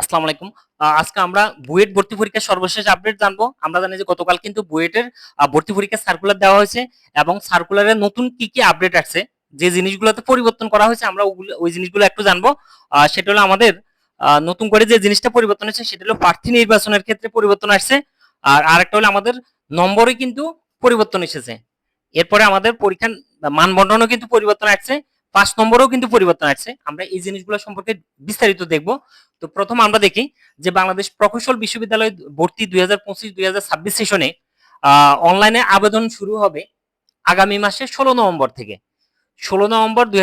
আসসালামু আলাইকুম। আজকে আমরা বুয়েট ভর্তি পরীক্ষার সর্বশেষ আপডেট জানব। আমরা জানি যে গতকাল কিন্তু বুয়েটের ভর্তি পরীক্ষার সার্কুলার দেওয়া হয়েছে এবং সার্কুলারে নতুন কি কি আপডেট আসছে, যে জিনিসগুলোতে পরিবর্তন করা হয়েছে আমরা ওই জিনিসগুলো একটু জানব। সেটা হলো আমাদের নতুন করে যে জিনিসটা পরিবর্তন হয়েছে সেটা হলো প্রার্থী নির্বাচনের ক্ষেত্রে পরিবর্তন আসছে। আর আরেকটা হলো আমাদের নম্বরে কিন্তু পরিবর্তন এসেছে। এরপরে আমাদের পরীক্ষার মানবন্টনও কিন্তু পরিবর্তন আসছে। পাঁচ নম্বরেও কিন্তু পরিবর্তন আসছে। আমরা এই জিনিসগুলো সম্পর্কে বিস্তারিত দেখব। তো প্রথম আমরা দেখি যে বাংলাদেশ প্রকৌশল বিশ্ববিদ্যালয় ভর্তি দুই হাজার পঁচিশ দুই হাজার সেশনে অনলাইনে আবেদন শুরু হবে আগামী মাসে ষোলো নভেম্বর থেকে। ষোলো নভেম্বর দুই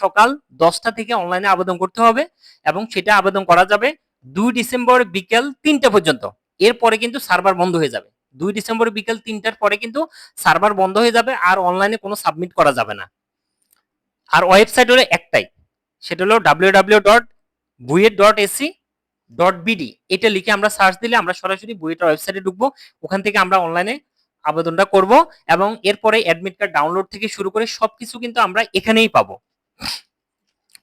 সকাল দশটা থেকে অনলাইনে আবেদন করতে হবে এবং সেটা আবেদন করা যাবে দুই ডিসেম্বর বিকেল তিনটা পর্যন্ত। এরপরে কিন্তু সার্ভার বন্ধ হয়ে যাবে। দুই ডিসেম্বর বিকেল তিনটার পরে কিন্তু সার্ভার বন্ধ হয়ে যাবে আর অনলাইনে কোনো সাবমিট করা যাবে না। আর ওয়েবসাইট হলো একটাই। সেটা হলো W W dot BUET dot AC dot BD এটা লিখে আমরা সার্চ দিলে আমরা সরাসরি বুয়েটের ওয়েবসাইটে ঢুকবো। ওখান থেকে আমরা অনলাইনে আবেদনটা করব এবং এরপরে অ্যাডমিট কার্ড ডাউনলোড থেকে শুরু করে সবকিছু কিন্তু আমরা এখানেই পাবো।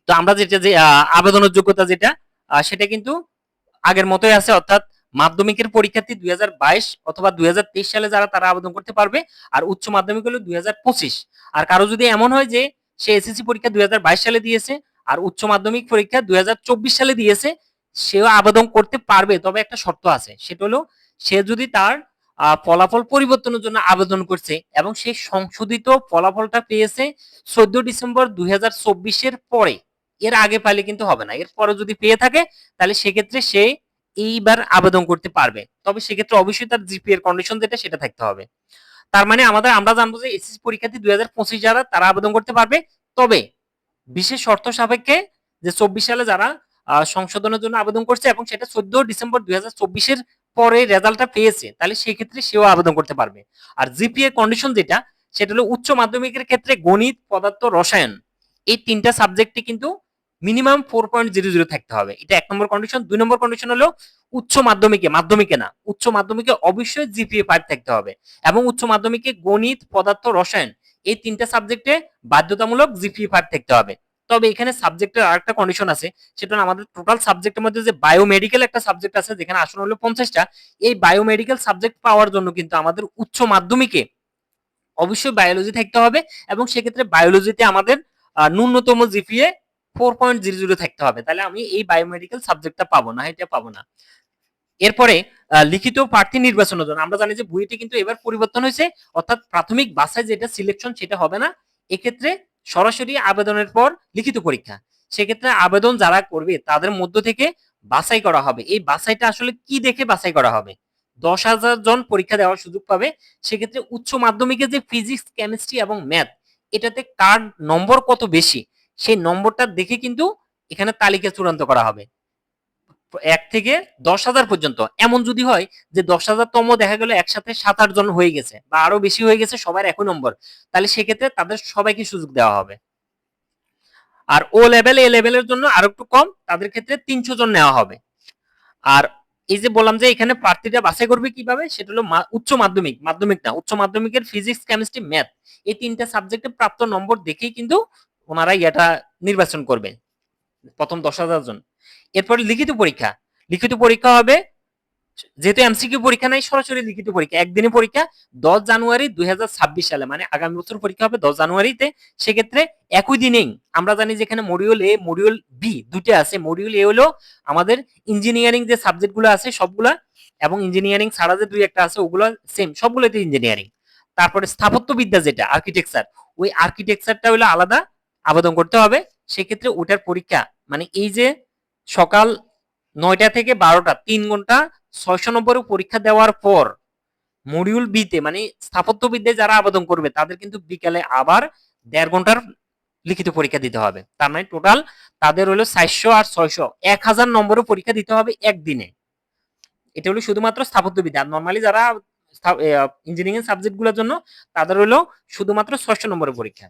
তো আমরা যেটা যে আবেদনের যোগ্যতা যেটা সেটা কিন্তু আগের মতোই আছে, অর্থাৎ মাধ্যমিকের পরীক্ষার্থী দুই হাজার বাইশ অথবা দুই হাজার তেইশ সালে যারা তারা আবেদন করতে পারবে, আর উচ্চ মাধ্যমিক হলো দুই হাজার পঁচিশ। আর কারও যদি এমন হয় যে সে এসএসসি পরীক্ষা দুই সালে দিয়েছে আর উচ্চ মাধ্যমিক পরীক্ষা দুই সালে দিয়েছে। সেও আবেদন করতে পারবে, তবে একটা শর্ত আছে। সেটা হলো, সে যদি তার ফলাফল পরিবর্তনের জন্য আবেদন করছে এবং সেই সংশোধিত ফলাফলটা পেয়েছে চোদ্দ ডিসেম্বর দুই হাজার চব্বিশ এর পরে। এর আগে পাইলে কিন্তু হবে না। এর পরে যদি পেয়ে থাকে, তাহলে সেক্ষেত্রে সে এইবার আবেদন করতে পারবে। তবে সেক্ষেত্রে অবশ্যই তার জিপি এর কন্ডিশন যেটা, সেটা থাকতে হবে। তার মানে আমাদের আমরা জানব যে এসএসসি পরীক্ষার্থী দুই হাজার পঁচিশ যারা, তারা আবেদন করতে পারবে। তবে বিশেষ শর্ত সাপেক্ষে যে চব্বিশ সালে যারা সংশোধনের জন্য আবেদন করছে এবং সেটা চোদ্দ ডিসেম্বর দুই হাজার চব্বিশের পরে রেজাল্টটা পেয়েছে, তাহলে সেই ক্ষেত্রে সেও আবেদন করতে পারবে। আর জিপিএ কন্ডিশন যেটা, সেটা হলো উচ্চ মাধ্যমিকের ক্ষেত্রে গণিত, পদার্থ, রসায়ন, এই তিনটা সাবজেক্টে কিন্তু minimum four point zero zero থাকতে হবে। এটা এক নম্বর কন্ডিশন দুই নম্বর কন্ডিশন হলো উচ্চ মাধ্যমিকে মাধ্যমিকে না, উচ্চ মাধ্যমিকে অবশ্যই জিপিএ ফাইভ থাকতে হবে। এবং উচ্চ মাধ্যমিকে গণিত, পদার্থ, রসায়ন, এই তিনটা সাবজেক্টে বাধ্যতামূলক জিপিএ ফাইভ থাকতে হবে। তবে এখানে সাবজেক্টের আরেকটা কন্ডিশন আছে, সেটা আমাদের টোটাল সাবজেক্টের মধ্যে যে বায়োমেডিকেল একটা সাবজেক্ট আছে, যেখানে আসন হলো পঞ্চাশটা, এই বায়োমেডিকেল সাবজেক্ট পাওয়ার জন্য কিন্তু আমাদের উচ্চ মাধ্যমিকে অবশ্যই বায়োলজি থাকতে হবে এবং সেক্ষেত্রে বায়োলজিতে আমাদের ন্যূনতম GPA four point zero zero থাকতে হবে। তাহলে আমি এই বায়োমেডিকেল সাবজেক্টটা পাবো না, এটা পাবো না। এরপরে লিখিত প্রার্থী নির্বাচনের জন্য। আমরা জানি যে বুয়েটে কিন্তু এবার পরিবর্তন হয়েছে, অর্থাৎ প্রাথমিক বাসায় যেটা সিলেকশন সেটা হবে না। এক্ষেত্রে সরাসরি আবেদনের পর লিখিত পরীক্ষা। সেক্ষেত্রে আবেদন যারা করবে, তাদের মধ্য থেকে বাছাই করা হবে। এই বাছাইটা আসলে কি দেখে বাছাই করা হবে? দশ হাজার জন পরীক্ষা দেওয়ার সুযোগ পাবে। সেক্ষেত্রে উচ্চ মাধ্যমিকে যে ফিজিক্স কেমিস্ট্রি এবং ম্যাথ এটাতে কার নম্বর কত বেশি? সেই নম্বরটা দেখে কিন্তু এখানে তালিকা চূড়ান্ত করা হবে। এক থেকে দশ হাজার পর্যন্ত। এমন যদি হয় যে দশ হাজার তম দেখা গেল একসাথে সাত আট জন হয়ে গেছে বা আরও বেশি হয়ে গেছে সবার একই নম্বর, তাহলে সেক্ষেত্রে তাদের সবাইকে সুযোগ দেওয়া হবে। আর ও লেভেল এ লেভেলের জন্য আরও একটু কম, তাদের ক্ষেত্রে তিনশো জন নেওয়া হবে। আর এই যে বললাম যে এখানে প্রার্থীরা বাছাই করবে কীভাবে, সেটা হলো উচ্চ মাধ্যমিক। মাধ্যমিক না, উচ্চ মাধ্যমিকের ফিজিক্স কেমিস্ট্রি ম্যাথ এই তিনটা সাবজেক্টে প্রাপ্ত নম্বর দেখেই কিন্তু ওনারা এটা নির্বাচন করবে প্রথম দশ হাজার জন। এরপরে লিখিত পরীক্ষা লিখিত পরীক্ষা হবে, যেহেতু এমসিকিউ পরীক্ষা নাই, সরাসরি লিখিত পরীক্ষা একদিনে পরীক্ষা, দশ জানুয়ারি দুই হাজার ছাব্বিশ সালে মানে আগামী বছর পরীক্ষা হবে দশ জানুয়ারিতে, সেক্ষেত্রে একই দিনেই, আমরা জানি যেখানে মডিউল এ মডিউল বি দুটো আছে মডিউল এ হলো আমাদের ইঞ্জিনিয়ারিং যে সাবজেক্টগুলো আছে সবগুলা, এবং ইঞ্জিনিয়ারিং ছাড়া যে দুই একটা আছে, ওগুলো সেম সবগুলোতে ইঞ্জিনিয়ারিং তারপরে স্থাপত্যবিদ্যা যেটা আর্কিটেকচার ওই আর্কিটেকচারটা হলো আলাদা আবেদন করতে হবে, সেক্ষেত্রে ওটার পরীক্ষা মানে এই যে সকাল নয়টা থেকে বারোটা, তিন ঘণ্টা ছয়শো নম্বরের পরীক্ষা দেওয়ার পর মডিউল বিতে মানে স্থাপত্যবিদ্যায় যারা আবেদন করবে, তাদের কিন্তু বিকালে আবার দেড় ঘণ্টার লিখিত পরীক্ষা দিতে হবে। তার মানে টোটাল তাদের হলো চারশো আর ছয়শো, এক হাজার নম্বরের পরীক্ষা দিতে হবে একদিনে। এটা হলো শুধুমাত্র স্থাপত্যবিদ্যা নর্মালি যারা ইঞ্জিনিয়ারিং সাবজেক্টগুলোর জন্য, তাদের হলো শুধুমাত্র ছয়শো নম্বরের পরীক্ষা।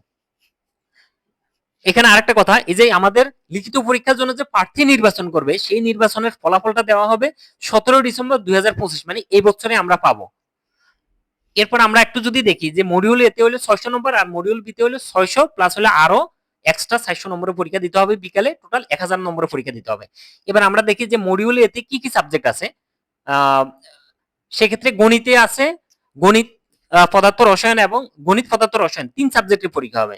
এখানে আরেকটা কথা, এই যে আমাদের লিখিত পরীক্ষার জন্য যে প্রার্থী নির্বাচন করবে, সেই নির্বাচনের ফলাফলটা দেওয়া হবে সতেরো ডিসেম্বর দুই মানে এই বছরে আমরা পাবো। এরপর আমরা একটু যদি দেখি যে মডিউল এতে হলে ছয়শো নম্বর আর মডিউল বিতে হলে ছয়শো প্লাস হলে আরও এক্সট্রা চারশো নম্বরের পরীক্ষা দিতে হবে, বিকালে টোটাল এক হাজার নম্বরের পরীক্ষা দিতে হবে। এবার আমরা দেখি যে মডিউল এতে কি কি সাবজেক্ট আছে। সেক্ষেত্রে গণিতে আছে, গণিত পদার্থ রসায়ন এবং গণিত পদার্থ রসায়ন, তিন সাবজেক্টের পরীক্ষা হবে।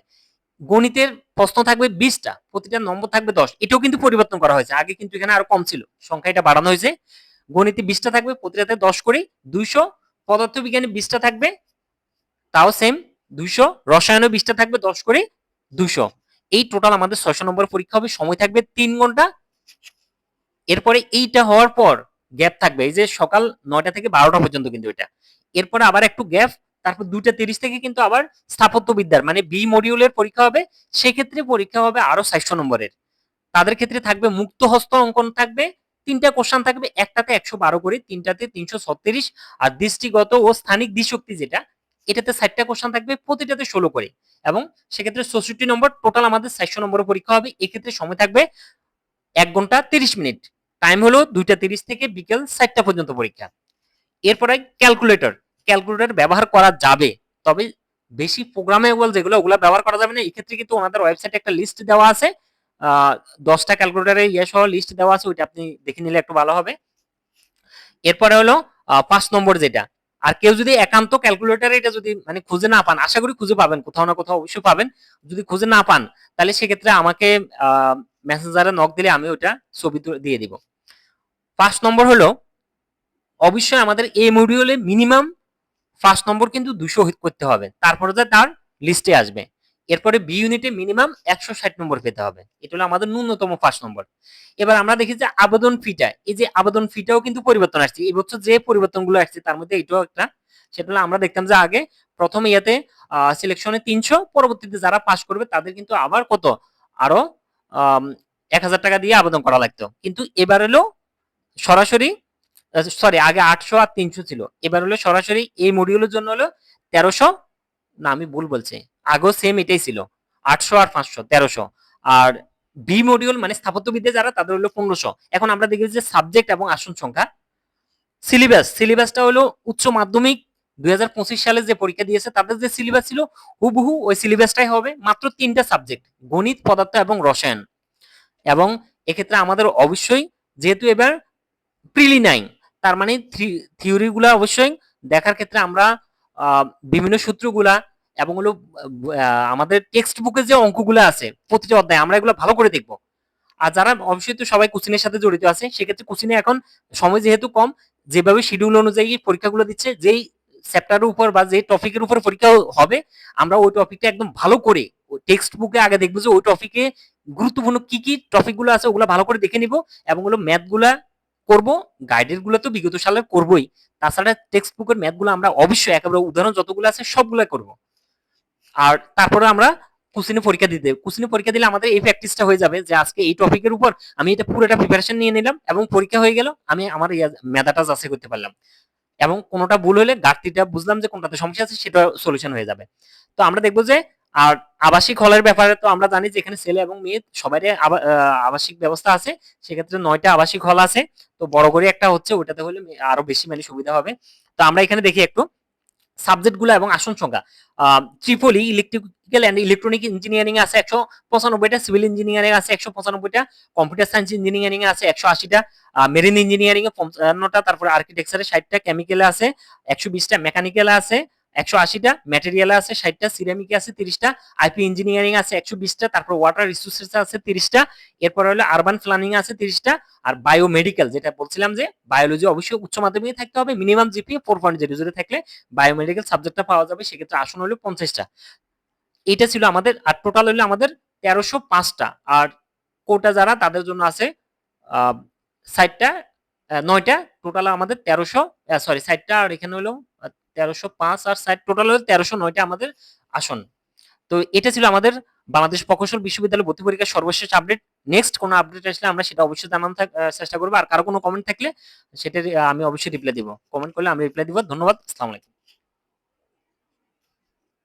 গণিতের প্রশ্ন থাকবে বিশটা, প্রতিটা নম্বর থাকবে দশ। এটাও কিন্তু পরিবর্তন করা হয়েছে। আগে কিন্তু এখানে আরও কম ছিল। সংখ্যা এটা বাড়ানো হয়েছে। গণিতে বিশটা থাকবে, প্রতিটাতে দশ করে দুইশো। পদার্থবিজ্ঞানে বিশটা থাকবে, তাও সেম দুইশো। রসায়নে বিশটা থাকবে, দশ করে দুইশো। এই টোটাল আমাদের ছয়শো নম্বর পরীক্ষা হবে। সময় থাকবে তিন ঘণ্টা। এরপরে এইটা হওয়ার পর গ্যাপ থাকবে। এই যে সকাল নয়টা থেকে বারোটা পর্যন্ত কিন্তু এটা। এরপরে আবার একটু গ্যাপ তারপর দুইটা তিরিশ থেকে কিন্তু আবার স্থাপত্য বিদ্যার মানে বি মডিউলের পরীক্ষা হবে, সেক্ষেত্রে পরীক্ষা হবে আরও চারশো নম্বরের। তাদের ক্ষেত্রে থাকবে মুক্ত হস্ত অঙ্কন থাকবে, তিনটা কোশ্চান থাকবে, একটাতে একশো বারো করে, তিনটাতে তিনশো ছত্রিশ, আর দৃষ্টিগত ও স্থানিক দিশক্তি যেটা, এটাতে ষাটটা কোশ্চান থাকবে, প্রতিটাতে ষোলো করে। এবং সেক্ষেত্রে চৌষট্টি নম্বর টোটাল আমাদের চারশো নম্বরের পরীক্ষা হবে, এক্ষেত্রে সময় থাকবে এক ঘণ্টা তিরিশ মিনিট। টাইম হলো দুইটা তিরিশ থেকে বিকেল চারটা পর্যন্ত পরীক্ষা। এরপরে ক্যালকুলেটর ক্যালকুলেটর ব্যবহার করা যাবে। তবে বেশি প্রোগ্রামেবল যেগুলো, ওগুলো ব্যবহার করা যাবে না। এক্ষেত্রে কিন্তু ওনাদের ওয়েবসাইটে একটা লিস্ট দেওয়া আছে। দশটা ক্যালকুলেটরে ইয়ে সহ লিস্ট দেওয়া আছে, ওইটা আপনি দেখে নিলে একটু ভালো হবে। এরপরে হলো পাঁচ নম্বর যেটা। আর কেউ যদি একান্ত ক্যালকুলেটরে এটা যদি মানে খুঁজে না পান, আশা করি খুঁজে পাবেন, কোথাও না কোথাও অবশ্যই পাবেন। যদি খুঁজে না পান, তাহলে সেক্ষেত্রে আমাকে মেসেঞ্জারে নক দিলে আমি ওটা ছবি দিয়ে দিব। পাঁচ নম্বর হলো, অবশ্যই আমাদের এই মডিউলে মিনিমাম ফার্স্ট নম্বর কিন্তু দুশো করতে হবে। তারপরে তার লিস্টে আসবে। এরপরে বি ইউনিটে মিনিমাম একশো ষাট নম্বর পেতে হবে। এটা হলো আমাদের ন্যূনতম ফার্স্ট নম্বর এবার আমরা দেখি যে আবেদন ফিটা এই যে আবেদন ফিটাও কিন্তু পরিবর্তন আসছে। এই বছর যে পরিবর্তনগুলো আসছে, তার মধ্যে এটাও একটা। সেটা হলো আমরা দেখতাম যে আগে প্রথম ইয়াতে সিলেকশনে তিনশো, পরবর্তীতে যারা পাশ করবে, তাদের কিন্তু আবার কত? আরও এক হাজার টাকা দিয়ে আবেদন করা লাগতো। কিন্তু এবার হলো সরাসরি সরি আগে আটশো আর তিনশো ছিল। এবার হলো সরাসরি এই মডিউলের জন্য হলো তেরোশো। না, আমি ভুল বলছি। আগেও সেম এটাই ছিল। আটশো আর পাঁচশো, তেরোশো। আর বি মডিউল মানে স্থাপত্যবিদ্যা যারা, তাদের হলো পনেরোশো। এখন আমরা দেখি যে সাবজেক্ট এবং আসন সংখ্যা। সিলেবাস সিলেবাসটা হলো উচ্চ মাধ্যমিক দুই হাজার পঁচিশ সালে যে পরীক্ষা দিয়েছে, তাদের যে সিলেবাস ছিল, হুবহু ওই সিলেবাসটাই হবে মাত্র তিনটা সাবজেক্ট গণিত, পদার্থ এবং রসায়ন। এবং এক্ষেত্রে আমাদের অবশ্যই, যেহেতু এবার প্রিলি নাই তার মানে থিওরি গুলা অবশ্যই দেখার ক্ষেত্রে আমরা বিভিন্ন সূত্রগুলা এবং হলো আমাদের টেক্সট বুকে যে অঙ্কগুলো আছে প্রতিটা অধ্যায় আমরা এগুলো ভালো করে দেখব। আর যারা অবশ্যই তো সবাই কোচিনের সাথে জড়িত আছে, সেক্ষেত্রে কোচিনে এখন সময় যেহেতু কম, যেভাবে শিডিউল অনুযায়ী পরীক্ষাগুলো দিচ্ছে, যেই চ্যাপ্টারের উপর বা যে টপিকের উপর পরীক্ষা হবে, আমরা ওই টপিকটা একদম ভালো করে টেক্সট বুকে আগে দেখব যে ওই টপিকে গুরুত্বপূর্ণ কি কি টপিকগুলো আছে ওগুলো ভালো করে দেখে নিব এবং হলো ম্যাথগুলা করব গাইডেরগুলো তো বিগত সালে করবই। তাছাড়া টেক্সট বুকের ম্যাথগুলো আমরা অবশ্যই একেবারে উদাহরণ যতগুলো আছে সবগুলো করব। আর তারপরে আমরা কুসিনে পরীক্ষা দিতে কুসিনে পরীক্ষা দিলে আমাদের এই প্র্যাকটিসটা হয়ে যাবে যে আজকে এই টপিকের উপর আমি এটা পুরোটা প্রিপারেশন নিয়ে নিলাম এবং পরীক্ষা হয়ে গেল, আমি আমার মেধাটা যাচাই করতে পারলাম। এবং কোনোটা ভুল হলে ঘাটতিটা বুঝলাম যে কোনটাতে সমস্যা আছে সেটা সলিউশন হয়ে যাবে। তো আমরা দেখব যে আর আবাসিক হলের ব্যাপারে তো আমরা জানি যে এখানে ছেলে এবং মেয়ে আহ, আবাসিক ব্যবস্থা আছে। সেক্ষেত্রে নয়টা আবাসিক হল আছে। তো বড় করে একটা হচ্ছে ওটাতে হলে আরও বেশি মানে সুবিধা হবে। তো আমরা এখানে দেখি একটু সাবজেক্টগুলো এবং আসন সংখ্যা। ত্রিপলি ইলেকট্রিক্যাল অ্যান্ড ইলেকট্রনিক ইঞ্জিনিয়ারিং আছে একশো পঁচানব্বইটা সিভিল ইঞ্জিনিয়ারিং আছে একশো পঁচানব্বইটা কম্পিউটার সায়েন্স ইঞ্জিনিয়ারিং আছে একশো আশিটা মেরিন ইঞ্জিনিয়ারিং এ পঞ্চান্নটা তারপরে আর্কিটেকচারে ষাটটা কেমিক্যালে আছে একশো বিশটা মেকানিক্যালে আছে একশো আশিটা ম্যাটেরিয়ালে আছে, ষাটটা সিরামিকে আছে, তিরিশটা আইপি ইঞ্জিনিয়ারিং আছে একশো বিশটা, তারপর ওয়াটার রিসোর্সেস আছে তিরিশটা, এরপর হলো আরবান প্ল্যানিং আছে তিরিশটা, আর বায়োমেডিক্যাল যেটা বলছিলাম যে বায়োলজি অবশ্যই উচ্চ মাধ্যমিকে থাকতে হবে minimum GP four point zero zero থাকলে বায়োমেডিক্যাল সাবজেক্টটা পাওয়া যাবে, সেক্ষেত্রে আসন হলো পঞ্চাশটা। এটা ছিল আমাদের, আর টোটাল হলো আমাদের তেরোশো পাঁচটা, আর কোটা যারা তাদের জন্য আছে সাইটটা নয়টা টোটাল আমাদের তেরোশো সরি সাইটটা আর এখানে হলো তেরোশো পাঁচ আর সাইট টোটাল হলো তেরোশো নয়টা আমাদের আসন। তো এটা ছিল আমাদের বাংলাদেশ প্রকৌশল বিশ্ববিদ্যালয় ভর্তি পরীক্ষার সর্বশেষ আপডেট নেক্সট কোনো আপডেট আসলে আমরা সেটা অবশ্যই জানানোর চেষ্টা করব। আর কারও কোনো কমেন্ট থাকলে সেটা আমি অবশ্যই রিপ্লাই দিব। কমেন্ট করলে আমি রিপ্লাই দিব। ধন্যবাদ। আসসালামু